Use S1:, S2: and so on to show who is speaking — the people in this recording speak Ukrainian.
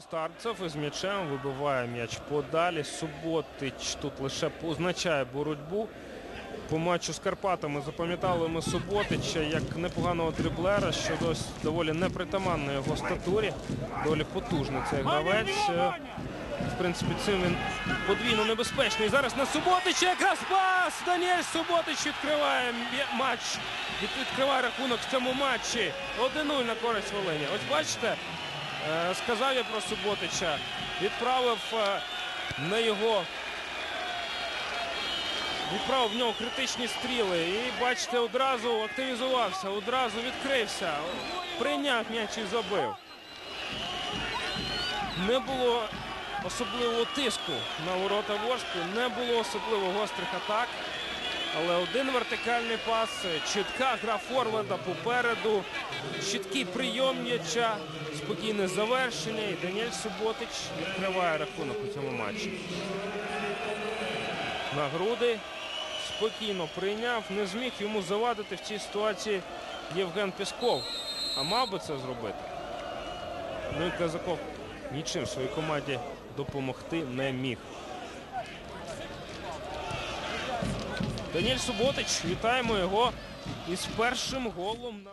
S1: Старцев із м'ячем вибиває м'яч подалі. Суботич тут лише позначає боротьбу. По матчу з Карпатами запам'ятали ми Суботича як непоганого дриблера, що досить доволі непритаманно його статурі. Доволі потужний цей гравець. В принципі, цим він подвійно небезпечний. Зараз на Суботича якраз пас! Даніель Суботич відкриває матч. Відкриває рахунок в цьому матчі. 1-0 на користь Волині. Ось бачите, сказав я про Суботича. Відправив е, на його відправив в нього критичні стріли. І бачите, одразу активізувався, одразу відкрився. Прийняв м'яч і забив. Не було особливого тиску на ворота Ворску, не було особливо гострих атак. Але один вертикальний пас, чітка гра форварда попереду, чіткий прийом м'яча, спокійне завершення. І Даніель Суботич відкриває рахунок у цьому матчі. На груди спокійно прийняв, не зміг йому завадити в цій ситуації Євген Пісков. А мав би це зробити. Ну і Казаков нічим своїй команді допомогти не міг. Даніель Суботич, вітаємо його із першим голом на